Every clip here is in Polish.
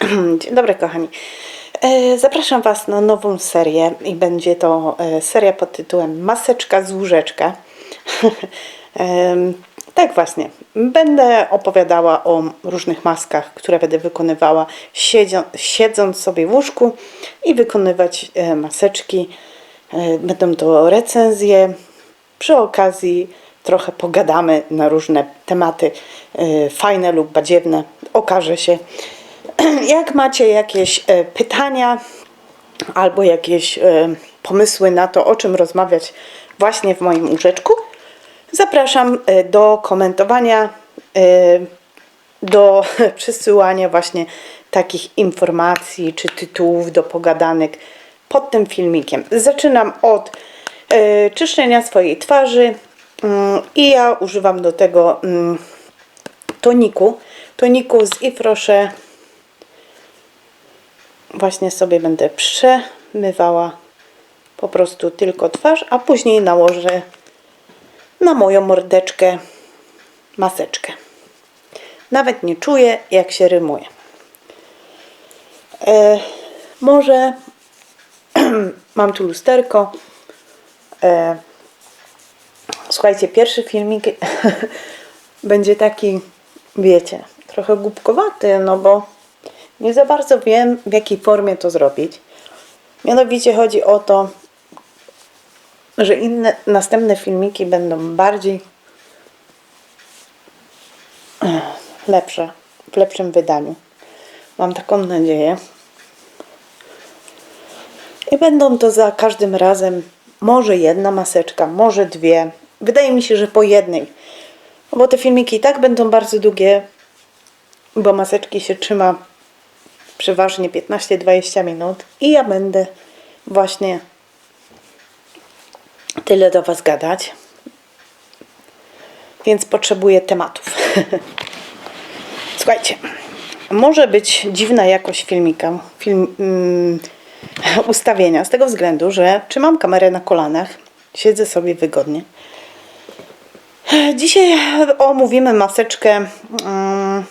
Dzień dobry, kochani. E, Zapraszam Was na nową serię i będzie to e, seria pod tytułem Maseczka z łóżeczka. Em, tak właśnie. Będę opowiadała o różnych maskach, które będę wykonywała siedząc sobie w łóżku i wykonywać e, maseczki. E, Będą to recenzje. Przy okazji trochę pogadamy na różne tematy e, fajne lub badziewne. Okaże się. Jak macie jakieś e, pytania albo jakieś e, pomysły na to, o czym rozmawiać właśnie w moim łóżeczku, zapraszam e, do komentowania, do przesyłania właśnie takich informacji czy tytułów do pogadanek pod tym filmikiem. Zaczynam od czyszczenia swojej twarzy mm, i ja używam do tego mm, toniku. Toniku z Ifrosze właśnie sobie będę przemywała po prostu tylko twarz, a później nałożę na moją mordeczkę maseczkę. Nawet nie czuję, jak się rymuje. E, może mam tu lusterko. E, słuchajcie, pierwszy filmik będzie taki, wiecie, trochę głupkowaty, no bo nie za bardzo wiem, w jakiej formie to zrobić. Mianowicie chodzi o to, że inne następne filmiki będą bardziej lepsze, w lepszym wydaniu. Mam taką nadzieję. I będą to za każdym razem może jedna maseczka, może dwie. Wydaje mi się, że po jednej. Bo te filmiki i tak będą bardzo długie, bo maseczki się trzyma przeważnie 15-20 minut i ja będę właśnie tyle do Was gadać. Więc potrzebuję tematów. Słuchajcie, może być dziwna jakość filmika, film, mm, ustawienia, z tego względu, że trzymam kamerę na kolanach, siedzę sobie wygodnie. Dzisiaj omówimy maseczkę mm,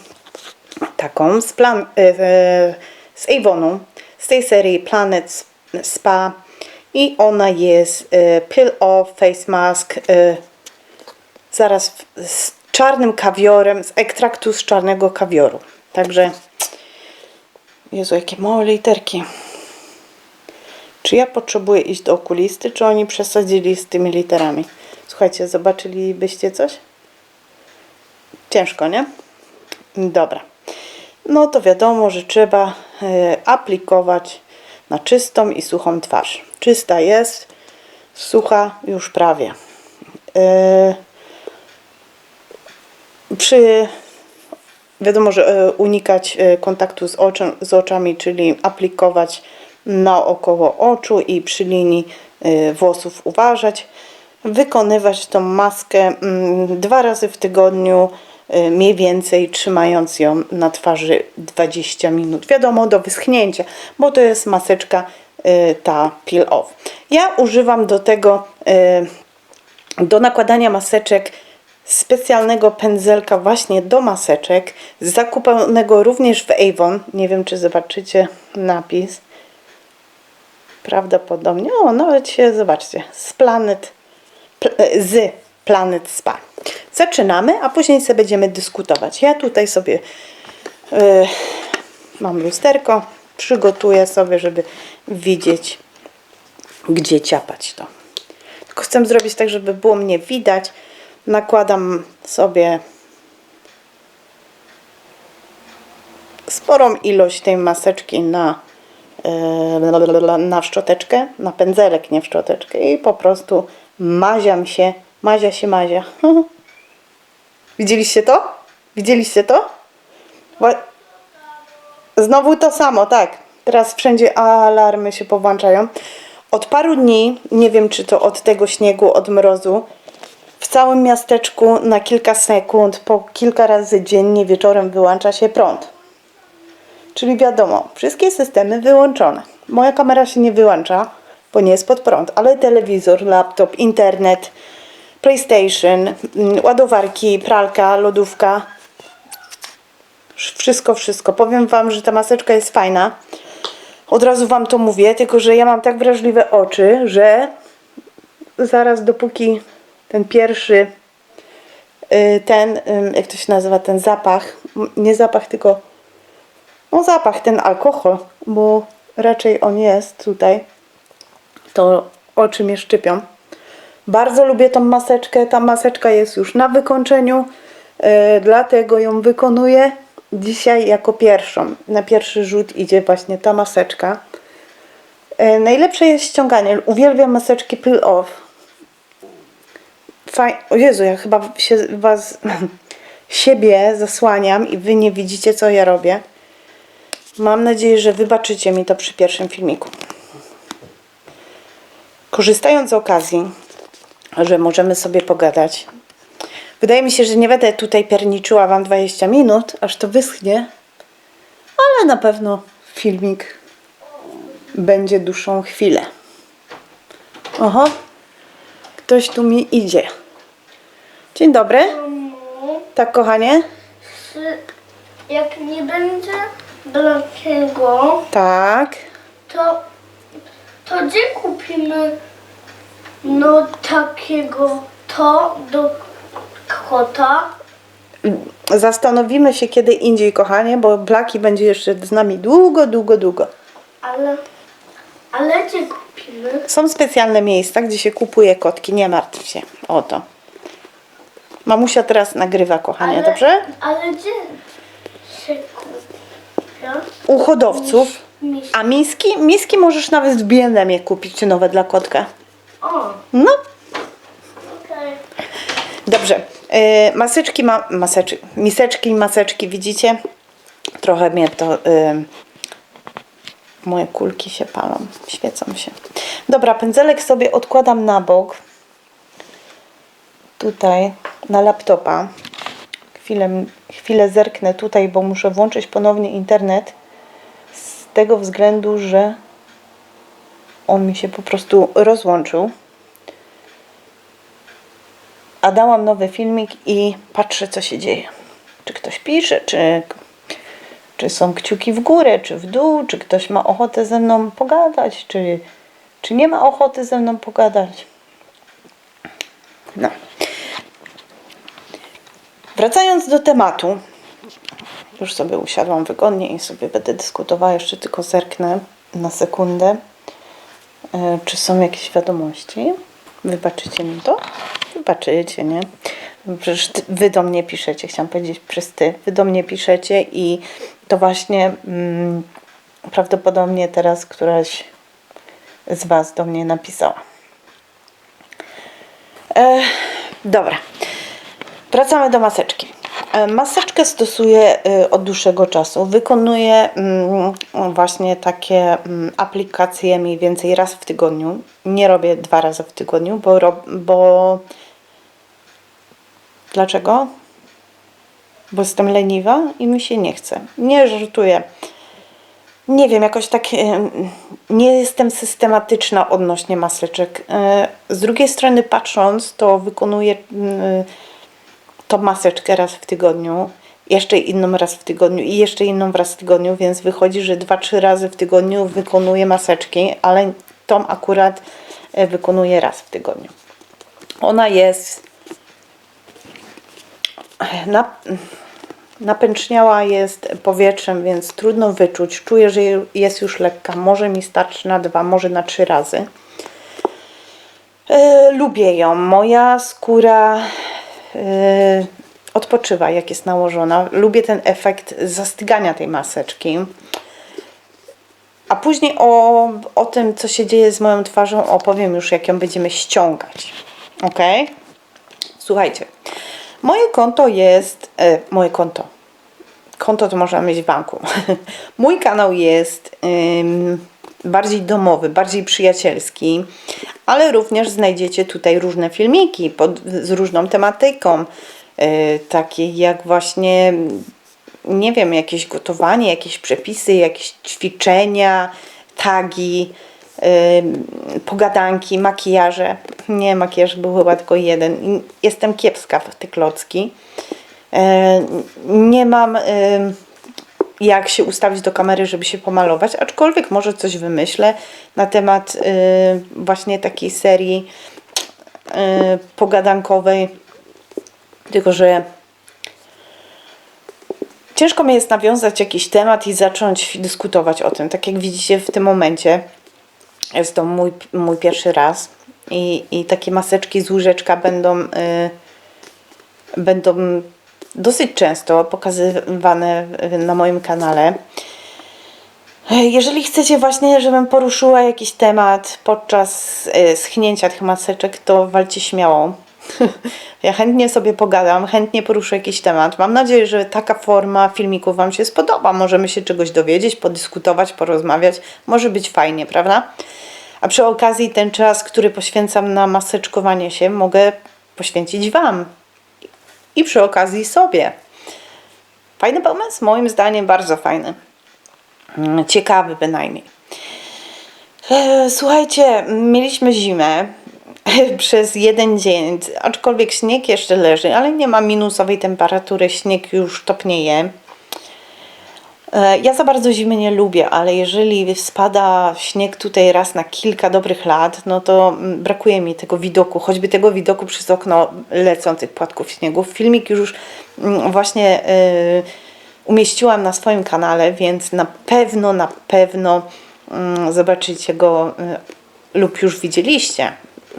taką z, plan, e, e, z z tej serii Planet Spa i ona jest e, Peel Off Face Mask zaraz z czarnym kawiorem, z ekstraktu z czarnego kawioru. Także Jezu, jakie małe literki. Czy ja potrzebuję iść do okulisty, czy oni przesadzili z tymi literami? Słuchajcie, zobaczylibyście coś? Ciężko, nie? Dobra. No to wiadomo, że trzeba e, aplikować na czystą i suchą twarz. Czysta jest, sucha już prawie. E, przy wiadomo, że e, unikać kontaktu z, oczem, z oczami, czyli aplikować naokoło oczu i przy linii włosów uważać. Wykonywać tą maskę mm, dwa razy w tygodniu, mniej więcej trzymając ją na twarzy 20 minut. Wiadomo, do wyschnięcia, bo to jest maseczka e, ta peel off. Ja używam do tego e, do nakładania maseczek specjalnego pędzelka właśnie do maseczek, zakupionego również w Avon. Nie wiem, czy zobaczycie napis. Prawdopodobnie. O, nawet się, zobaczcie, z Planet, pl- z Planet Spa. Zaczynamy, a później sobie będziemy dyskutować. Ja tutaj sobie y, mam lusterko, przygotuję sobie, żeby widzieć, gdzie ciapać to. Tylko chcę zrobić tak, żeby było mnie widać. Nakładam sobie sporą ilość tej maseczki na, e, na szczoteczkę, na pędzelek, nie w szczoteczkę i po prostu maziam się, mazia się mazia. Widzieliście to? Widzieliście to? Znowu to samo, tak. Teraz wszędzie alarmy się powłączają. Od paru dni, nie wiem czy to od tego śniegu, od mrozu, w całym miasteczku na kilka sekund, po kilka razy dziennie wieczorem wyłącza się prąd. Czyli wiadomo, wszystkie systemy wyłączone. Moja kamera się nie wyłącza, bo nie jest pod prąd, ale telewizor, laptop, internet, PlayStation, mm, ładowarki, pralka, lodówka, Wszystko, wszystko. Powiem Wam, że ta maseczka jest fajna. Od razu Wam to mówię, tylko że ja mam tak wrażliwe oczy, że zaraz dopóki ten pierwszy y, ten, jak to się nazywa, ten zapach, nie zapach, tylko no zapach, ten alkohol, bo raczej on jest tutaj, to oczy mnie szczypią. Bardzo lubię tą maseczkę, ta maseczka jest już na wykończeniu, y, dlatego ją wykonuję dzisiaj jako pierwszą. Na pierwszy rzut idzie właśnie ta maseczka. Y, najlepsze jest ściąganie, uwielbiam maseczki peel off. Faj... O Jezu, ja chyba się was siebie zasłaniam i wy nie widzicie co ja robię. Mam nadzieję, że wybaczycie mi to przy pierwszym filmiku. Korzystając z okazji, że możemy sobie pogadać. Wydaje mi się, że nie będę tutaj pierniczyła wam 20 minut, aż to wyschnie, ale na pewno filmik będzie dłuższą chwilę. Oho, ktoś tu mi idzie. Dzień dobry. Tak, kochanie? Jak nie będzie Blankiego, Tak. to, to gdzie kupimy no takiego to do kota? Zastanowimy się kiedy indziej, kochanie, bo Blaki będzie jeszcze z nami długo, długo, długo. Ale, ale gdzie kupimy? Są specjalne miejsca, gdzie się kupuje kotki, nie martw się o to. Mamusia teraz nagrywa, kochanie, ale, dobrze? Ale gdzie się kupia? U hodowców. Mis- A miski? Miski możesz nawet w B&M kupić nowe dla kotka. O, No, okej. Dobrze. Yy, maseczki, ma, maseczki, miseczki i maseczki, widzicie? Trochę mnie to... Yy, moje kulki się palą, świecą się. Dobra, pędzelek sobie odkładam na bok. Tutaj, na laptopa. Chwilę, chwilę zerknę tutaj, bo muszę włączyć ponownie internet. Z tego względu, że on mi się po prostu rozłączył a dałam nowy filmik i patrzę, co się dzieje. Czy ktoś pisze, czy, czy są kciuki w górę, czy w dół, czy ktoś ma ochotę ze mną pogadać, czy, czy nie ma ochoty ze mną pogadać. No. Wracając do tematu, już sobie usiadłam wygodnie i sobie będę dyskutowała, jeszcze tylko zerknę na sekundę, czy są jakieś wiadomości. Wybaczycie mi to? Wybaczycie, nie? Przecież ty, wy do mnie piszecie, chciałam powiedzieć przez ty. Wy do mnie piszecie i to właśnie mm, prawdopodobnie teraz któraś z was do mnie napisała. E, dobra. Wracamy do maseczki. E, Maseczkę stosuję e, od dłuższego czasu. Wykonuję mm, właśnie takie mm, aplikacje mniej więcej raz w tygodniu. Nie robię dwa razy w tygodniu, bo, bo... Dlaczego? Bo jestem leniwa i mi się nie chce. Nie żartuję. Nie wiem, jakoś tak em, nie jestem systematyczna odnośnie maseczek. E, Z drugiej strony patrząc, to wykonuję tą maseczkę raz w tygodniu, jeszcze inną raz w tygodniu i jeszcze inną raz w tygodniu, więc wychodzi, że dwa, trzy razy w tygodniu wykonuję maseczki, ale tą akurat e, wykonuję raz w tygodniu. Ona jest na, napęczniała jest powietrzem, więc trudno wyczuć. Czuję, że jest już lekka. Może mi starczy na dwa, może na trzy razy. E, lubię ją. Moja skóra e, odpoczywa, jak jest nałożona. Lubię ten efekt zastygania tej maseczki. A później o, o tym, co się dzieje z moją twarzą, opowiem już, jak ją będziemy ściągać. Ok? Słuchajcie. Moje konto jest. E, moje konto. Konto to można mieć w banku. Mój kanał jest bardziej domowy, bardziej przyjacielski, ale również znajdziecie tutaj różne filmiki pod, z różną tematyką, y, takie jak właśnie, nie wiem, jakieś gotowanie, jakieś przepisy, jakieś ćwiczenia, tagi, ym, pogadanki, makijaże. Nie, makijaż był chyba tylko jeden. Jestem kiepska w te klocki. E, Nie mam y, jak się ustawić do kamery, żeby się pomalować, aczkolwiek może coś wymyślę na temat y, właśnie takiej serii y, pogadankowej, tylko że ciężko mi jest nawiązać jakiś temat i zacząć dyskutować o tym. Tak jak widzicie w tym momencie, jest to mój, mój pierwszy raz i, i takie maseczki z łóżeczka będą, y, będą dosyć często pokazywane na moim kanale. Jeżeli chcecie właśnie, żebym poruszyła jakiś temat podczas y, schnięcia tych maseczek, to walcie śmiało. Ja chętnie sobie pogadam, chętnie poruszę jakiś temat. Mam nadzieję, że taka forma filmików Wam się spodoba. Możemy się czegoś dowiedzieć, podyskutować, porozmawiać. Może być fajnie, prawda? A przy okazji ten czas, który poświęcam na maseczkowanie się, mogę poświęcić Wam. I przy okazji sobie. Fajny pomysł? Moim zdaniem bardzo fajny. Ciekawy bynajmniej. E, Słuchajcie, mieliśmy zimę przez jeden dzień, aczkolwiek śnieg jeszcze leży, ale nie ma minusowej temperatury, śnieg już topnieje. E, Ja za bardzo zimy nie lubię, ale jeżeli spada śnieg tutaj raz na kilka dobrych lat, no to mm, brakuje mi tego widoku, choćby tego widoku przez okno lecących płatków śniegu. Filmik już mm, właśnie y, umieściłam na swoim kanale, więc na pewno, na pewno mm, zobaczycie go y, lub już widzieliście.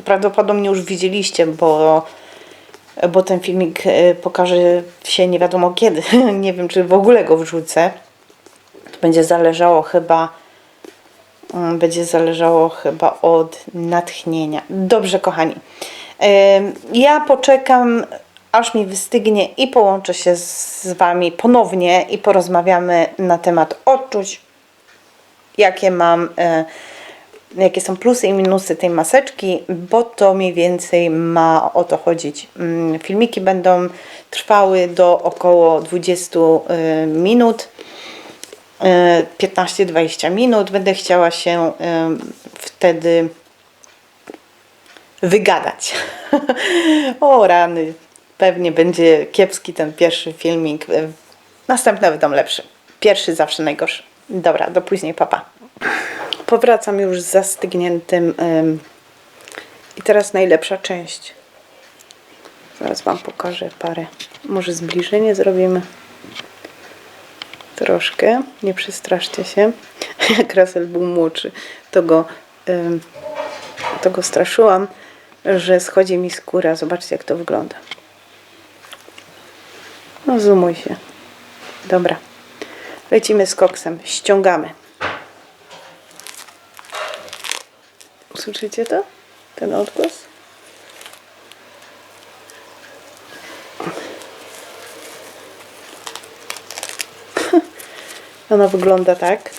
Prawdopodobnie już widzieliście, bo bo ten filmik pokaże się nie wiadomo kiedy. nie wiem, czy w ogóle go wrzucę. Będzie zależało chyba mm, będzie zależało chyba od natchnienia. Dobrze, kochani. Ja poczekam, aż mi wystygnie i połączę się z Wami ponownie i porozmawiamy na temat odczuć, jakie mam, e, jakie są plusy i minusy tej maseczki, bo to mniej więcej ma o to chodzić. Mm, Filmiki będą trwały do około 20 y, minut. Y, 15-20 minut. Będę chciała się wtedy wygadać. o rany. Pewnie będzie kiepski ten pierwszy filmik. Y, Następne będą lepsze. Pierwszy zawsze najgorszy. Dobra, do później, papa. Powracam już z zastygniętym. ym, I teraz najlepsza część. Zaraz Wam pokażę parę. Może zbliżenie zrobimy. Troszkę. Nie przestraszcie się. Jak Russell był młodszy, to go, to go straszyłam, że schodzi mi skóra. Zobaczcie, jak to wygląda. No, zumuj się. Dobra. Lecimy z koksem. Ściągamy. Słyszycie to? Ten odgłos? Ona wygląda tak.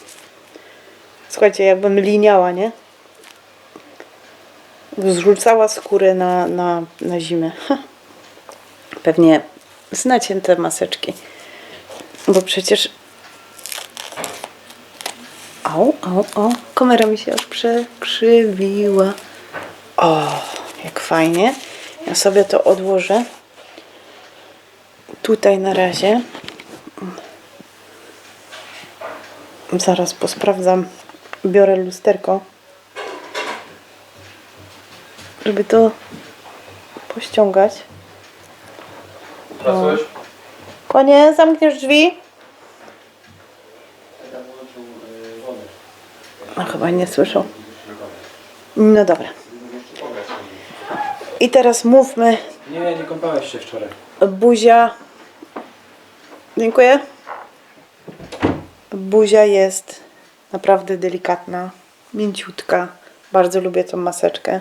Słuchajcie, jakbym liniała, nie? Zrzucała skórę na, na, na zimę. Pewnie znacie te maseczki. Bo przecież... Au, au, o. Kamera mi się aż przekrzywiła. O, jak fajnie. Ja sobie to odłożę. Tutaj na razie. Zaraz posprawdzam. Biorę lusterko. Żeby to pościągać. Pracujesz? Konie, zamkniesz drzwi? No chyba nie słyszą. No dobra. I teraz mówmy. Nie, nie kąpałeś się wczoraj. Buzia. Dziękuję. Buzia jest naprawdę delikatna, mięciutka. Bardzo lubię tą maseczkę.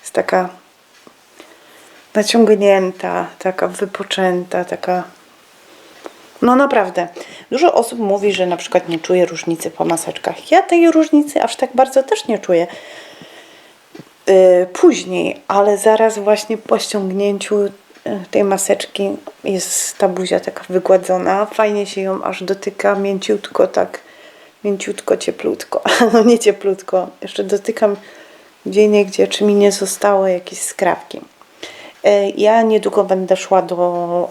Jest taka naciągnięta, taka wypoczęta, taka. No naprawdę. Dużo osób mówi, że na przykład nie czuje różnicy po maseczkach. Ja tej różnicy aż tak bardzo też nie czuję y, później, ale zaraz właśnie po ściągnięciu tej maseczki jest ta buzia taka wygładzona. Fajnie się ją aż dotyka, mięciutko tak, mięciutko, cieplutko. No nie cieplutko, jeszcze dotykam gdzie niegdzie, czy mi nie zostały jakieś skrawki. Y, Ja niedługo będę szła do,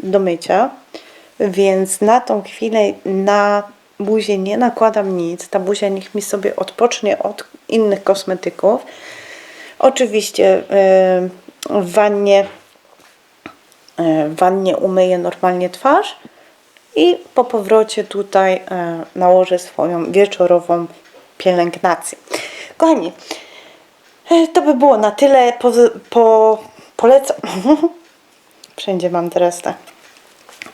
do mycia. więc na tą chwilę na buzię nie nakładam nic. Ta buzia niech mi sobie odpocznie od innych kosmetyków. Oczywiście y, w wannie, w wannie umyję normalnie twarz i po powrocie tutaj y, nałożę swoją wieczorową pielęgnację. Kochani, y, to by było na tyle. Po, po, polecam. Wszędzie mam teraz te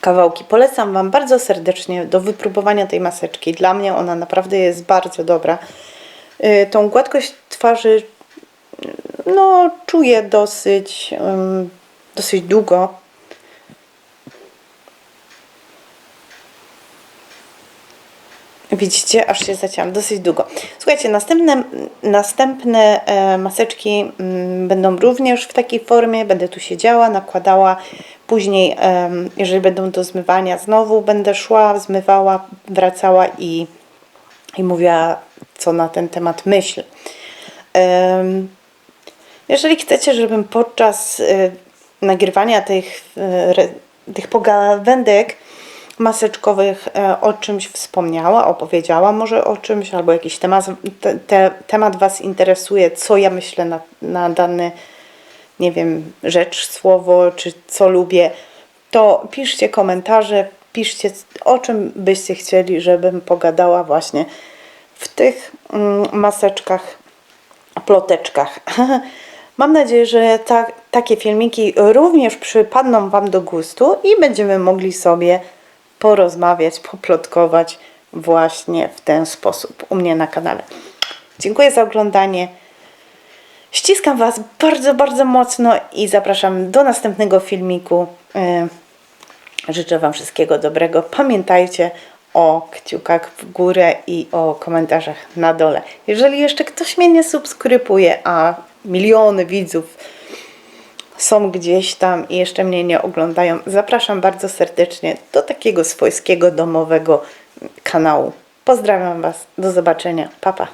kawałki. Polecam Wam bardzo serdecznie do wypróbowania tej maseczki. Dla mnie ona naprawdę jest bardzo dobra. Tą gładkość twarzy no, czuję dosyć, dosyć długo. Widzicie, aż się zacięłam dosyć długo. Słuchajcie, następne, następne e, maseczki mm, będą również w takiej formie. Będę tu siedziała, nakładała. Później, em, jeżeli będą do zmywania, znowu będę szła, zmywała, wracała i, i mówiła, co na ten temat myślę. Em, jeżeli chcecie, żebym podczas nagrywania tych, tych pogawędek maseczkowych e, o czymś wspomniała, opowiedziała może o czymś, albo jakiś temat, te, te, temat Was interesuje, co ja myślę na, na dany, nie wiem, rzecz, słowo, czy co lubię, to piszcie komentarze, piszcie o czym byście chcieli, żebym pogadała właśnie w tych mm, maseczkach ploteczkach. Mam nadzieję, że ta, takie filmiki również przypadną Wam do gustu i będziemy mogli sobie porozmawiać, poplotkować właśnie w ten sposób u mnie na kanale. Dziękuję za oglądanie. Ściskam Was bardzo, bardzo mocno i zapraszam do następnego filmiku. Yy, Życzę Wam wszystkiego dobrego. Pamiętajcie o kciukach w górę i o komentarzach na dole. Jeżeli jeszcze ktoś mnie nie subskrybuje, a miliony widzów są gdzieś tam i jeszcze mnie nie oglądają, zapraszam bardzo serdecznie do takiego swojskiego domowego kanału. Pozdrawiam Was. Do zobaczenia. Pa, pa.